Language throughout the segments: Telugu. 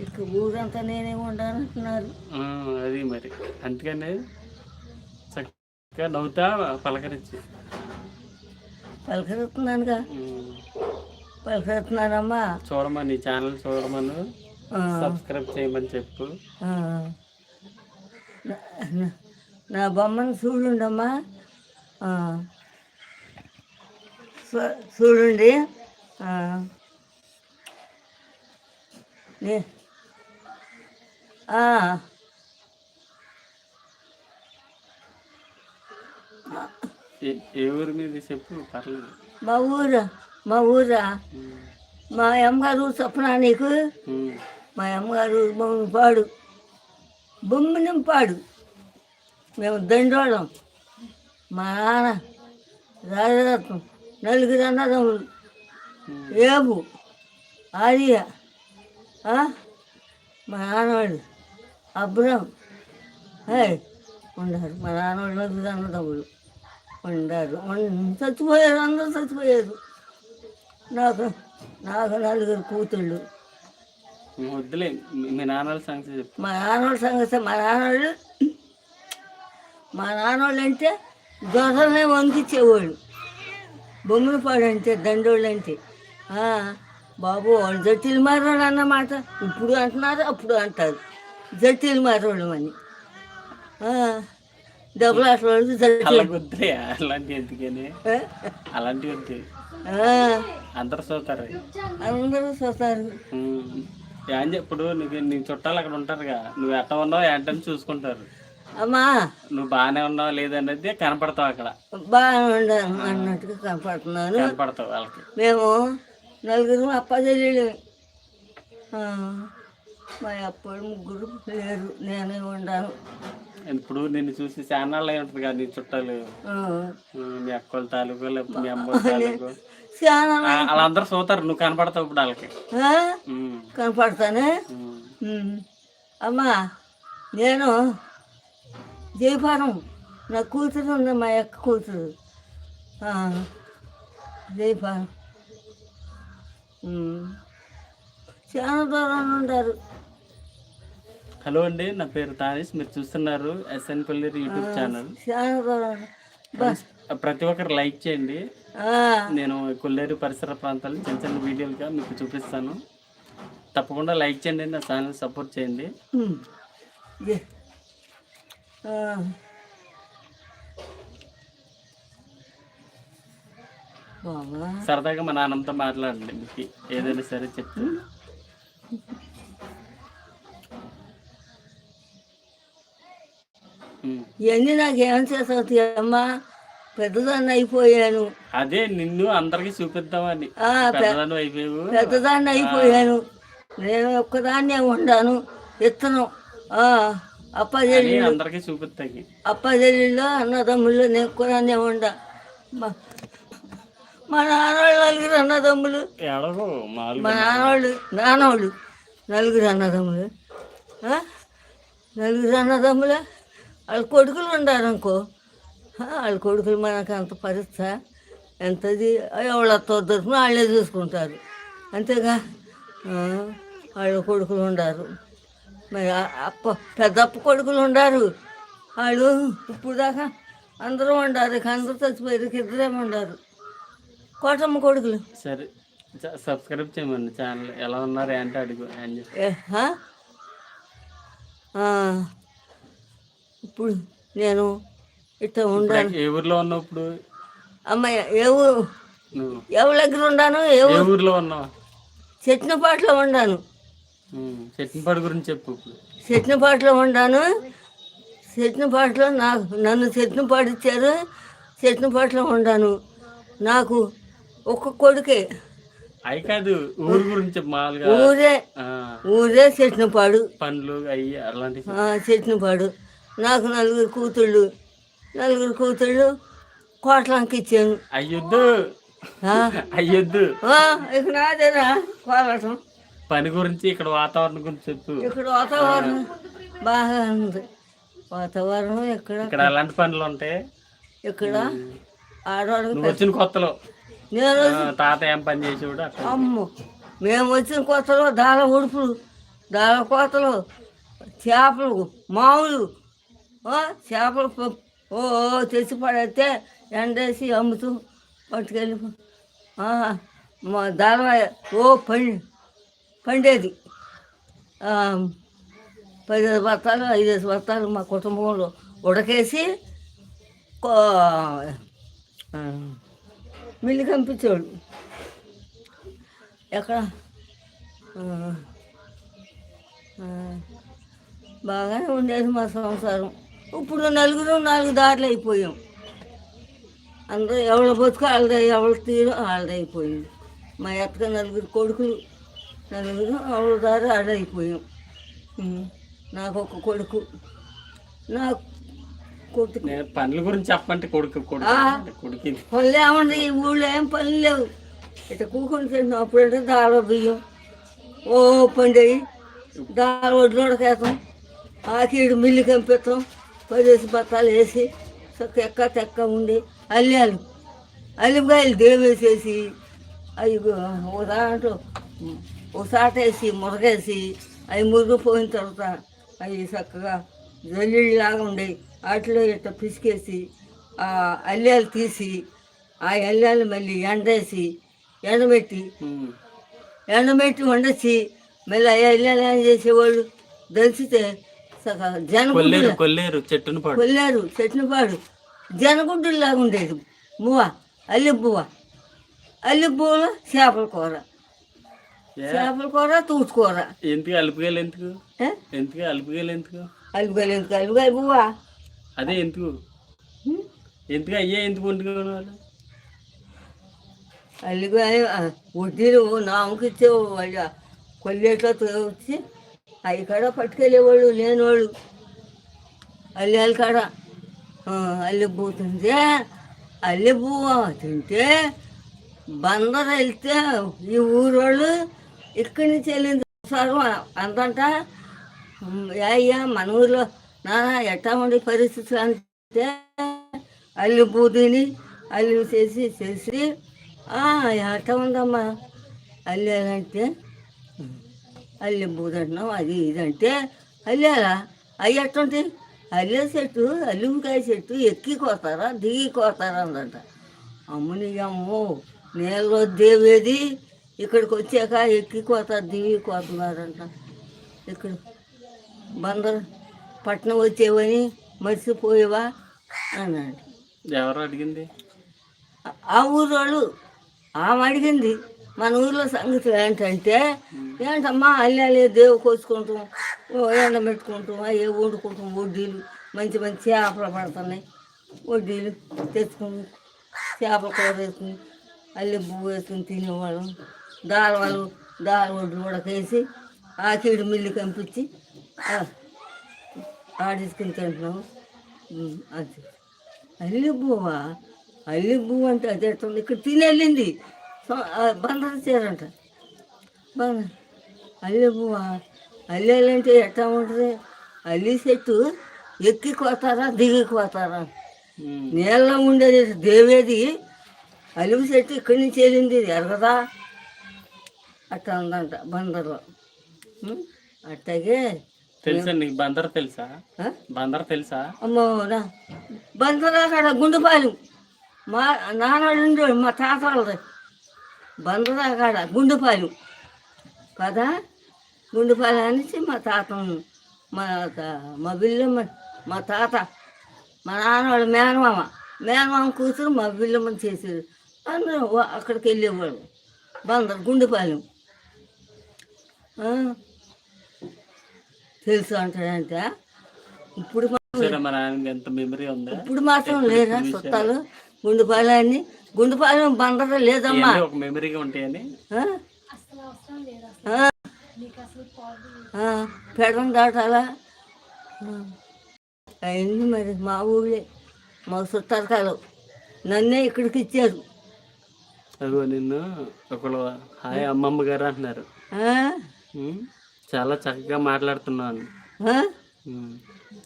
ఇక ఊరంతా నేనే ఉండాలంటున్నారు అది మరి. అందుకనే చక్కగా నవ్వుతా పలకరించి. పలకరిస్తున్నానుగా. పలకరిస్తున్నానమ్మా. చూడమని నీ ఛానల్ చూడమను సబ్స్క్రైబ్ చేయమని చెప్పు. నా- బొమ్మను చూడుండమ్మా. చూడండి. నే-. ఏ- ఏ ఊరి మీద చెప్పు పర్లేదు. మా ఊరా మా ఊరా? మా అమ్మగారు చెప్పనా నీకు? మా అమ్మగారు బొమ్మను పాడు. బొమ్మని పాడు. మేము దండోళం. మా నాన్న రాజరత్నం. నలుగురు అన్నదమ్ములు. ఏబు ఆర్య? మా నాన్నవాడు అబ్రం హే ఉండారు మా నలుగురు అన్నదమ్ములు ఉండారు చచ్చిపోయారు అందరూ చచ్చిపోయారు. నాకు నాకు నలుగురు కూతుళ్ళు. వద్దులే మీ- నాన్నల సంగతి మా నాన్నోళ్ళ సంగతి మా నాన్నోళ్ళు మా నాన్నోళ్ళు అంటే దొరనే వంకిచ్చేవాళ్ళు బొమ్మల పాడు అంటే దండోళ్ళు అంటే బాబు వాళ్ళు జట్టిలు మారోళ్ళు అన్నమాట ఇప్పుడు అంటున్నారు అప్పుడు అంటారు. జట్టిలు మారోళ్ళు అని ఆ, దెబ్బలాట వాళ్ళు వద్దులే అలాంటి ఎందుకని అలాంటివి వద్దు అందరు చూస్తారు అందరూ చూస్తారు. ఏం ఇప్పుడు నీకు నీ చుట్టాలు అక్కడ ఉంటారుగా నువ్వు ఎట్ట ఉన్నావు ఏంటని చూసుకుంటారు అమ్మా నువ్వు బాగానే ఉన్నావు లేదనేది కనపడతావు అక్కడ బాగా ఉండాలి అన్నట్టుగా కనపడుతున్నాను కనపడతావు వాళ్ళకి మేము నలుగురు అప్పచెల్లెలు మా అప్పుడు ముగ్గురు లేరు. నేనే ఉండాను. ఇప్పుడు నిన్ను చూసి చాన్నాళ్ళు అయి ఉంటుంది కదా నీ చుట్టాలు. మీ అక్కల తాలూకు లేకపోతే మీ అమ్మ తాలూకు. వాళ్ళందరూ చూస్తారు నువ్వు కనపడతావు ఇప్పుడు వాళ్ళకి. కనపడతానే. అమ్మా నేను జయపారం నా కూతురు ఉంది మా అక్క కూతురు. జయపారం. చాలా దూరం ఉంటారు హలో అండి నా పేరు తానిష్. మీరు చూస్తున్నారు ఎస్ఎన్ కొల్లేరు యూట్యూబ్ ఛానల్. ప్రతి ఒక్కరు లైక్ చేయండి. నేను కొల్లేరు పరిసర ప్రాంతాలు చిన్న చిన్న వీడియోలుగా మీకు చూపిస్తాను. తప్పకుండా లైక్ చేయండి నా ఛానల్ సపోర్ట్ చేయండి. సరదాగా మా నాన్నమ్మతో మాట్లాడండి మీకు ఏదైనా సరే చెప్తే. ఇవన్నీ నాకు ఏం చేస్తావు అమ్మా? పెద్దదాన్ని అయిపోయాను. అదే నిన్ను అందరికి చూపిద్దామని. పెద్దదాన్ని అయిపోయాను. నేను ఒక్కదాన్నే ఉండాను ఇత్తనం. అప్పజల్లి అందరికి చూపిస్తాయి అప్పజల్లిలో అన్నదమ్ముళ్ళు నేను ఒక్కదాన్నే ఉండా. మా నాన్నోళ్ళు నలుగురు అన్నదమ్ములు. మా నాన్నోళ్ళు నాన్నోళ్ళు నలుగురు అన్నదమ్ములు? నలుగురు అన్నదమ్ములు. వాళ్ళ కొడుకులు ఉండారు అనుకో ఆ, వాళ్ళ కొడుకులు మనకు అంత పరిస్థ ఎంతది? ఎవళ్ళతో దొరికిన వాళ్ళే చూసుకుంటారు. అంతేగా? వాళ్ళ కొడుకులు ఉండారు. మరి అప్ప పెద్దప్ప కొడుకులు ఉండారు. వాళ్ళు ఇప్పుడు దాకా అందరూ ఉండారు ఇక అందరూ చచ్చిపోయారు ఇక ఇద్దరేమో ఉండారు. కోటమ్మ కొడుకులు. సరే సబ్స్క్రైబ్ చేయమని ఛానల్ ఎలా ఉన్నారు ఏంటి అడుగు ఇప్పుడు నేను ఇట్లా ఉండాను. ఏ ఊర్లో ఉన్నావు ఇప్పుడు? అమ్మాయి ఏ ఊరు ఎవరి దగ్గర ఉండాను? ఏ ఏ ఊరు ఊర్లో ఉన్నావు? చెట్నపాట్లో ఉండాను. చెట్టినపాడు గురించి చెప్పు చెట్నపాట్లో ఉండాను. చెట్నపాట్లో నాకు నన్ను చెట్నపాటు ఇచ్చారు. చెట్నపాట్లో ఉండాను. నాకు ఒక్క కొడుకే. అవి కాదు ఊరు గురించి ఊరే. ఊరే చెట్నపాడు. పండ్లు అవి అలాంటివి. ఆ, చెట్నపాడు. నాకు నలుగురు కూతుళ్ళు. నలుగురు కూతుళ్ళు కోట్లంకి ఇచ్చాను అయ్యొద్దు? అయ్యొద్దు. ఇక నాదేనా కోలటం పని గురించి ఇక్కడ వాతావరణం గురించి చెప్పు. ఇక్కడ వాతావరణం బాగా ఉంది. వాతావరణం ఇక్కడ ఇక్కడ ఎలాంటి పనులు ఉంటాయి ఇక్కడ ఆడవాళ్ళకి వచ్చిన కొత్తలో. నేను తాత ఏం పని చేసేవాడు అమ్ము. మేము వచ్చిన కొత్తలో దాల ఉడుపులు దాలకోతలు చేపలు మామూలు ఓ చేపలు ఓ తెచ్చి పడైతే ఎండేసి అమ్ముతూ పట్టుకెళ్ళి మా దాలవాయ ఓ పండి పండేది. పదిహేను బత్తాలు ఐదేసి బత్తాలు మా కుటుంబంలో ఉడకేసి కో- ఆ, మిల్లి ఎక్కడ? బాగానే ఉండేది మా సంసారం. ఇప్పుడు నలుగురు నాలుగు దారులు అయిపోయాం. అందరూ ఎవరి బతుకు వాళ్ళదే ఎవరి తీరు వాళ్ళదే అయిపోయింది. మా ఎత్తగా నలుగురు కొడుకులు నలుగురు ఎవరి దారి వాళ్ళే అయిపోయాం. ఉం. నాకు ఒక కొడుకు. నా కొడుకు. పనుల గురించి చెప్పంటే కొడుకు కొడుకు పనులు ఏముంది? ఈ ఊళ్ళో ఏం పనులు లేవు. ఇట్లా కూకొని తింటాం అప్పుడంటే దాలో బియ్యం. ఓ పండేవి దాని ఒడ్లు ఉడకేస్తాం. ఆకిడు మిల్లి కంపిస్తాం పదేసి బత్తాలు వేసి చక్క ఎక్క తెక్క ఉండి అల్లాలు అల్లిపాయలు దేవేసేసి అవి ఓ దాంట్లో వేసి మురగేసి అవి మురిగిపోయిన తర్వాత అవి చక్కగా జల్లిలాగా ఉండి వాటిలో ఇట్లా పిసికేసి ఆ అల్లాలు తీసి ఆ అల్లాలు మళ్ళీ ఎండేసి ఎండబెట్టి. ఎండబెట్టి వండేసి మళ్ళీ ఆ అల్లాలు ఏం చేసేవాళ్ళు దంచితే సగ కొల్లేరు చెట్టును పాడు. కొల్లారు చెట్లపాడు జనగుడ్డులాగా ఉండేది. మువ్వ అల్లి బువ్వ అల్లి బువ్వలో చేపల కూర? చేపల కూర తూచుకూర ఎందుకు అలుపుగాయలు ఎందుకు? ఎందుకు అలుపుగాయలు ఎందుకు? అల్లిపాయలు ఎందుకు? అల్లిపాయ బువ్వ అదే ఎందుకు? ఎందుకు అయ్యే ఎందుకు వండుకోవాలి అల్లిపాయ వడ్డీలు నామకిచ్చే వాళ్ళ కొల్లేట్లో వచ్చి అవి కాడ పట్టుకెళ్ళేవాళ్ళు లేనివాళ్ళు. అల్లి కాడ. ఆ, తింటే అల్లి తింటే బందర వెళ్తే ఈ ఊరోళ్ళు ఇక్కడి నుంచి వెళ్ళింది. సగం అంతంట అయ్యా మన ఊర్లో నానా ఎట్టా ఉండే పరిస్థితులు అంటే అల్లి పువ్వు తిని అల్లి చేసి చేసి ఎట్టా ఉందమ్మా అల్లి అంటే అల్లి బూదంటున్నాం అది ఇది అంటే అల్లేలా? అవి ఎట్టుంటాయి అల్లే చెట్టు అల్లికాయ చెట్టు ఎక్కి కోతారా దిగి కోతారా అందంట. అమ్మని అమ్మో నీళ్ళలో దేవేది ఇక్కడికి వచ్చాక ఎక్కి కోతారు దిగి కోతున్నారంట ఇక్కడ బందరు పట్నం వచ్చేవని మర్చిపోయేవా? అన్నాడు. ఎవరు అడిగింది? ఆ- ఆ ఊరోళ్ళు ఆమె అడిగింది. మన ఊర్లో సంగతి ఏంటంటే ఏంటమ్మా అల్లి దేవు కోసుకుంటాం ఎండ పెట్టుకుంటాం అవి వండుకుంటాం వడ్డీలు. మంచి మంచి చేపలు పడుతున్నాయి. వడ్డీలు తెచ్చుకుని చేపల కూర వేసుకుని అల్లి పువ్వు వేసుకుని తినేవాళ్ళం. దాల వాళ్ళు దాల వడ్లు ఆ కీడు మిల్లి కంపించి ఆ, ఆడించుకుని తింటున్నాం అది. అల్లి పువ్వా? అల్లి పువ్వు అంటే అది ఇక్కడ తిని వెళ్ళింది. బందర చీరంట. బంద అల్లి పువ్వా అల్లేలంటే ఎట్లా ఉంటుంది? అల్లి చెట్టు ఎక్కి కోతారా దిగి కోతారా? ఉమ్. నీళ్ళలో ఉండేది దేవేది? అలుగు చెట్టు ఇక్కడి నుంచి వెళ్ళింది. ఎరగదా? అట్లా ఉందంట బందర్లో? అట్టాగే తెలుసా నీకు బందర్ తెలుసా? బందర్ తెలుసా? అమ్మో నా బందరా కాడ గుండుపాలెం. మా నాన్నడు మా తాత వాళ్ళది బందరా కాడ గుండుపాలెం. కదా? గుండుపాలెం అనేసి మా తాత మా మా బిల్లమ్మ మా తాత మా నాన్న వాళ్ళ మేనమామ. మేనమామ కూతురు మా బిల్లమ్మని చేసేది. అందరూ అక్కడికి వెళ్ళేవాళ్ళు. బందరు గుండుపాలెం. తెలుసు అంటాడంటే ఇప్పుడు ఇప్పుడు మాత్రం లేరా చుట్టాలు గుండుపాలెన్ని గుండుపాలెం బందర లేదమ్మా. ఒక మెమరీగా ఉంటాయని. పెడడం దాటాలా? అవన్నీ మరి మా ఊళ్ళే. మా చుట్టాలు కాదు నన్నే ఇక్కడికి ఇచ్చారు. అదిగో నిన్ను ఒకళ్ళు హాయ్ అమ్మమ్మ గారు అంటున్నారు. చాలా చక్కగా మాట్లాడుతున్నాను.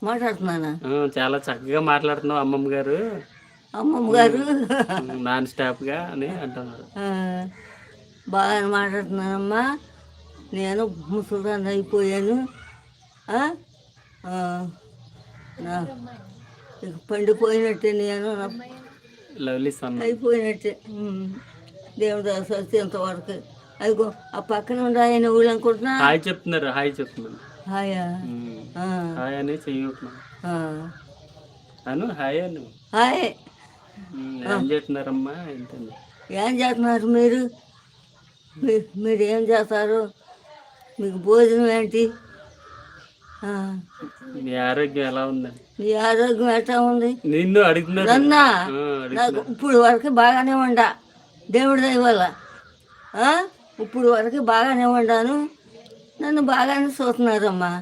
మాట్లాడుతున్నానా? చాలా చక్కగా మాట్లాడుతున్నావు అమ్మమ్మ గారు. అమ్మమ్మ గారు నాన్ స్టాప్గా అని అంటున్నారు. బాగా మాట్లాడుతున్నానమ్మా నేను ముసలిదాన్ని అయిపోయాను. పండిపోయినట్టే నేను లవ్లీ సన్. అయిపోయినట్టే. దేవుడు దాసి ఇంతవరకు. అదిగో ఆ పక్కన ఉండే ఆయన ఊళ్ళు అనుకుంటున్నా? హాయ్ చెప్తున్నారు హాయ్ చెప్తున్నారు. హాయా? హాయ్ అని ఆ. అను హాయ్ అను. హాయ్. ఏం చేస్తున్నారమ్మా? ఏం చేస్తున్నారు మీరు? మీరు ఏం చేస్తారు? మీకు భోజనం ఏంటి? మీ ఆరోగ్యం ఎలా ఉందండి? మీ ఆరోగ్యం ఎట్లా ఉంది? నిన్ను అడుగుతున్నారు నన్నా ఆ, అడుగు- నాకు ఇప్పుడు వరకు బాగానే ఉండా. దేవుడి దయ వల్ల? ఇప్పుడు వరకు బాగానే ఉండాను. నన్ను బాగానే చూస్తున్నారమ్మా.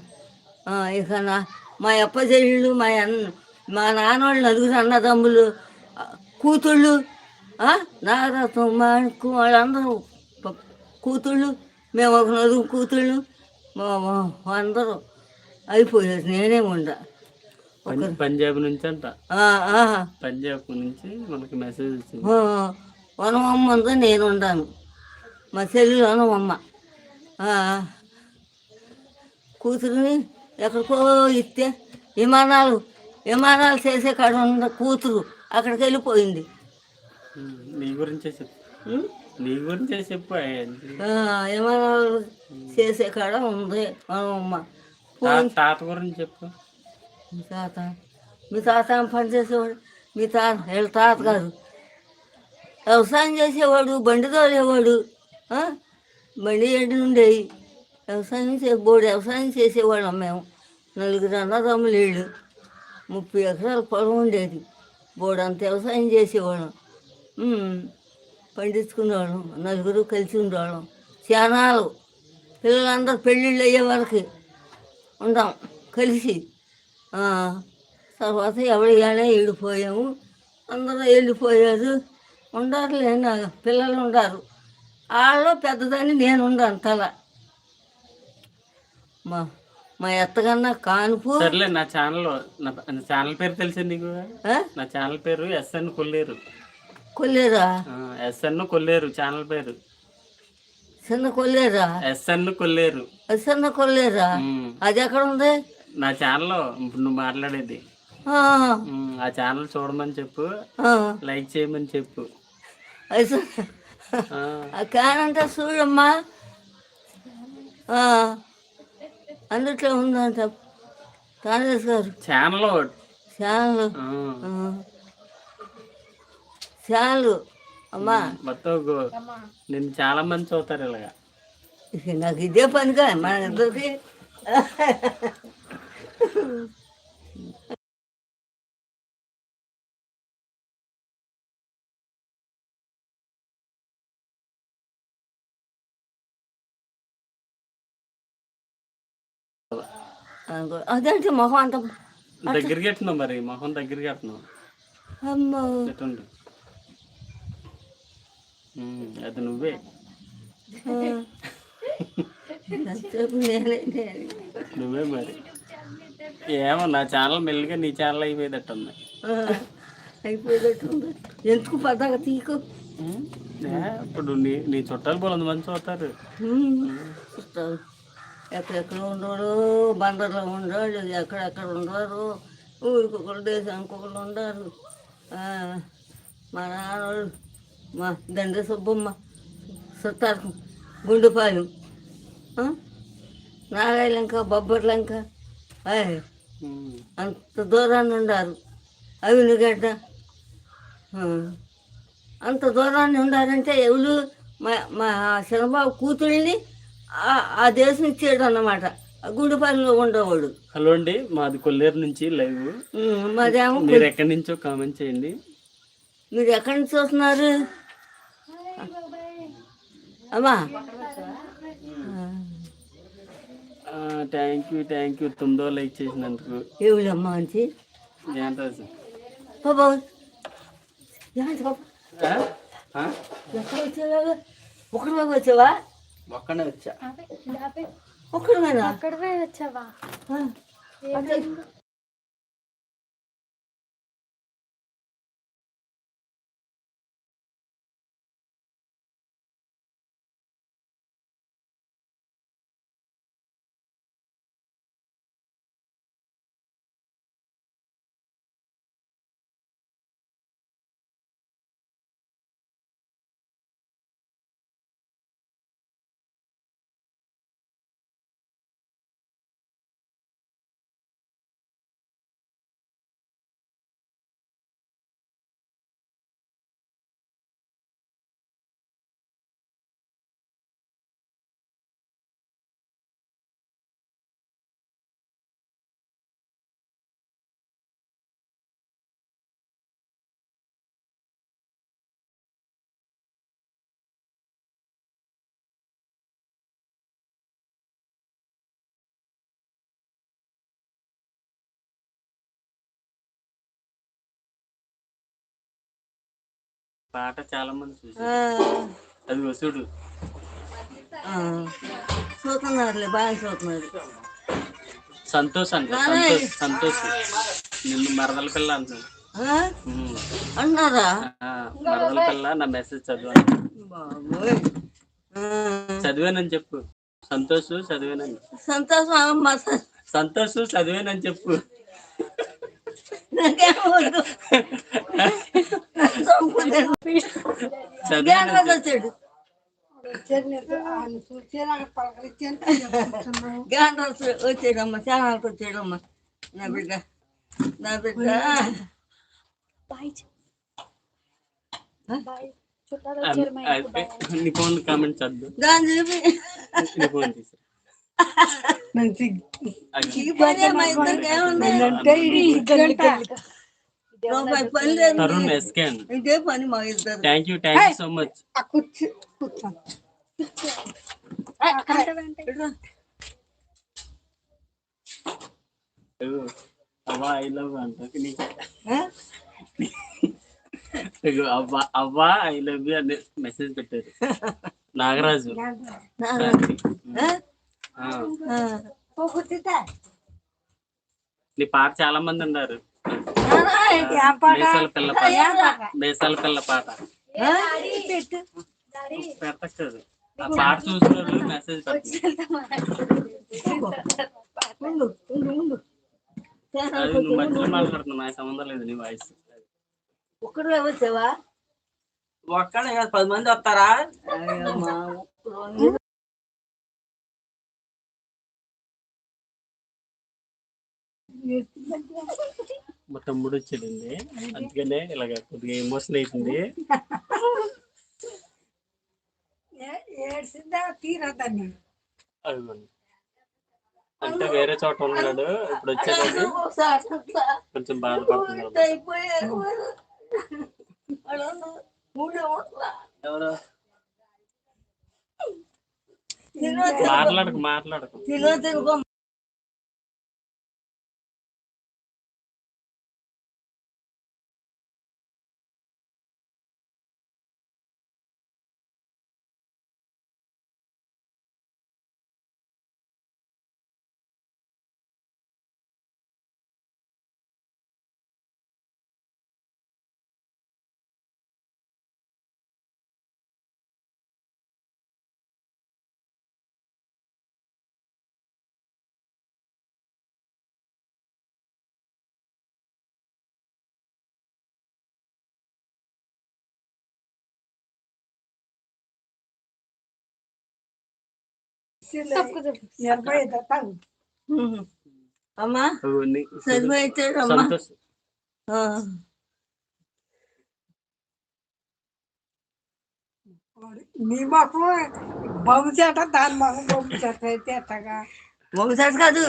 ఇక నా మా అప్ప చెల్లెళ్ళు మా అన్న మా నాన్నోళ్ళు నలుగురు అన్నదమ్ములు కూతుళ్ళు? నాగరత్నం మా వాళ్ళందరూ కూతుళ్ళు మేము ఒక నలుగురు కూతుళ్ళు అందరూ అయిపోయారు నేనే ఉండా. పంజాబ్ నుంచి అంట. పంజాబ్ నుంచి మనకి మెసేజ్ వచ్చింది. వనమమ్మ ఉందో నేను ఉండాను. మా చెల్లెలు వనమమ్మ కూతురుని ఎక్కడికో ఇస్తే విమానాలు విమానాలు చేసే కాడ ఉన్న కూతురు అక్కడికి వెళ్ళిపోయింది. నీ గురించే చెప్పు? నీ గురించే చెప్పు విమానాలు చేసే కాడ ఉంది. తాత గురించి చెప్పు. మీ తాత మీ తాత పని చేసేవాడు? మీ తాత వీళ్ళ తాత గారు వ్యవసాయం చేసేవాడు బండి తోలేవాడు? బండి ఎండి ఉండేవి వ్యవసాయం చే బోడి వ్యవసాయం చేసేవాళ్ళం మేము. నలుగురు అన్నదమ్ములు వీళ్ళు. ముప్పై ఎకరాల పొలం ఉండేది. బోడు అంత వ్యవసాయం చేసేవాళ్ళం పండించుకునేవాళ్ళం నలుగురు కలిసి ఉండేవాళ్ళం. చానాలు పిల్లలందరూ పెళ్ళిళ్ళు అయ్యే వరకు ఉందాం కలిసి. తర్వాత ఎవరిగానే వెళ్ళిపోయాము అందరూ వెళ్ళిపోయారు ఉండారులే నా పిల్లలు ఉండారు. వాళ్ళు పెద్దదాన్ని నేను ఉండాను తల. మా మా ఎత్తకన్నా కానుపు. సర్లే నా ఛానల్ నా నా ఛానల్ పేరు తెలుసా నీకు? ఆ? నా ఛానల్ పేరు ఎస్ఎన్ కొల్లేరు. కొల్లేరా ఎస్ఎన్ కొల్లేరు ఛానల్ పేరు. చిన్న కొల్లేరా ఎస్ఎన్ కొల్లేరు. అది చిన్న కొల్లేరా ఉమ్, అది ఎక్కడ ఉంది? నా ఛానల్లో ఇప్పుడు నువ్వు మాట్లాడేది. ఆ, ఉమ్, ఆ ఛానల్ చూడమని చెప్పు. ఆ, లైక్ చేయమని చెప్పు. అది చిన్న- ఆ, అంటే చూడమ్మా. ఆ, అందుట్లో ఉందంట. కాంగ్రెస్ గారు. Channel channel. ఛానల్. అమ్మా. నిన్ను చాలా మంది చూస్తారు ఇలాగా. నాకు ఇదే పనిగా మన ఇద్దరికి అదేంటి మొహం అంత దగ్గరికి ఎట్టున్నావు మరి మొహం దగ్గరికి అమ్మో. ఉమ్, అది నువ్వే. నువ్వే మరి. ఏమో నా ఛానల్ మెల్లిగా నీ ఛానల్ అయిపోయేటట్టుంది. ఎందుకు పద్దాక తీకు? ఇప్పుడు నీ నీ చుట్టాలు చూస్తారు. ఉమ్, చూస్తావు ఎక్కడెక్కడ ఉండరు బందర్లో ఉండరు ఎక్కడెక్కడ ఉండరు ఊరికి ఒకరు దేశానికి ఒకరు ఉండరు మా నాన్న మా దండ్రి సుబ్బమ్మ సుత్తారు గుండెపాలెం ఆ? నాగాయలంక బొబ్బర్లంక ఆయ్, అంత దూరాన్ని ఉండారు. అవినిగడ్డ అంత దూరాన్ని ఉండారంటే ఎవరు? మా మా శనబాబు కూతుళ్ళని ఆ- దేశం ఇచ్చాడు అన్నమాట గుండెపాలెంలో ఉండేవాడు. హలో అండి మాది కొల్లేరు నుంచి లైవ్. మాదేమో మీరు ఎక్కడి నుంచో కామెంట్ చేయండి. మీరు ఎక్కడి నుంచి చూస్తున్నారు అమ్మా. థ్యాంక్ యూ థ్యాంక్ యూ తొమ్మిదో లైక్ చేసినందుకు. ఎవరమ్మా మంచి ఏంటో బాబా? ఎక్కడ వచ్చావా ఒకటి బాబు వచ్చావా? ఒక్కనే వచ్చా? ఒక్కడమేనా అక్కడవే వచ్చావా? పాట చాలా మంది అది వసుడు ఆ. చూస్తున్నారులే బాగా చూస్తున్నారు సంతోష్ అంట సంతోష్ సంతోష్. నిన్ను మరదల పిల్ల? ఉమ్. అన్నారా మరదల పిల్ల నా మెసేజ్ చదివాను. చదివానని చెప్పు. సంతోష్ చదివానని. సంతోషం సంతోష్ చదివానని చెప్పు వద్దు. చంపుతాను. చదివానని జ్ఞానరాజు వచ్చాడు జ్ఞానరాజు వచ్చాడమ్మ ఛానల్కి వచ్చాడమ్మ నా బిడ్డ నా బిడ్డ చెప్పు. నీ ఫోన్ కామెంట్ చదువు దాన్ని చూపి నీ ఫోన్ తీసి ఈ పని మా ఇద్దరికి ఏముంది రూపాయి పని లేదు తరుణ్ ఎస్కేన్ ఇదే పని మా ఇద్దరు thank you thank you so much అవ్వా ఐ లవ్ అంట. అవ్వా అవ్వా ఐ లవ్ యూ అని మెసేజ్ పెట్టారు. నాగరాజు. నీ పాట చాలా మంది ఉన్నారు. మేసాల పిల్ల పాట. మేసాల పిల్ల పాట. పెట్టక్కదు ఆ పాట చూసిన మెసేజ్ అది నువ్వు మధ్యలో మాట్లాడుతున్నావు నాకు సంబంధం లేదు నీ వాయిస్ ఒక్కడు వచ్చావా? ఒక్కడే కాదు పది మంది వస్తారా? అయ్యమ్మా, ఒక్కడు మా తమ్ముడు వచ్చాడండి. అందుకనే ఇలాగ కొద్దిగా ఎమోషన్ అవుతుంది ఏడ్చిందా? తీరదని అదిగోండి. అంటే వేరే చోట ఉన్నాడు. ఇప్పుడు అట్లా కొంచెం బాధపడుతున్నాడు. ఎవరు? మాట్లాడకు మాట్లాడకు. ఉహు. అమ్మా నీ- చదివి అమ్మా మొఖం బొమ్మ చేట దాని మొఖం బొమ్మ చేట అయితే ఎట్టగా? ఒకసారి కాదు.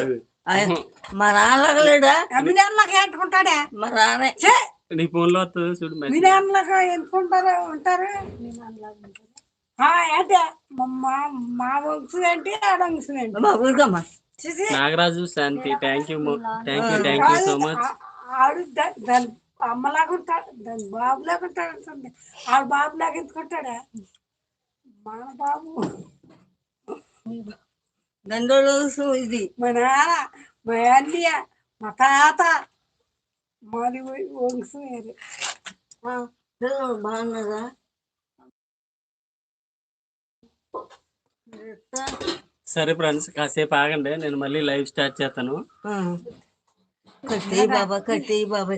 మా నాన్నలేడా ఎంటుకుంటాడా మా నాన్నే. ఛే! నీ ఫోన్లో వస్తుంది చూడు ఎందుకుంటారు ఉంటారు? ఆ, అంటే మా మా- మా వంశం ఏంటి ఆడ వంశం ఏంటి? అమ్మా ఊరుకోమ్మా. Nagaraju Shanti thank you thank you thank you so much ఆడు దాని అమ్మలాగా ఉంటాడు దాని బాబులాగా ఉంటాడు అంటుంది. ఆడు బాబులాగా ఎందుకుంటాడా మన బాబు. దండోలు ఇది. మా నాన్న మా అన్నయ్య మా తాత. మాది వంశం వేరు ఆ, పిల్లలు బాగున్నారా ఎట్లా? సరే ఫ్రెండ్స్ కాసేపు ఆగండి నేను మళ్ళీ లైవ్ స్టార్ట్ చేస్తాను. కట్టేయి బాబా కట్టేయి బాబా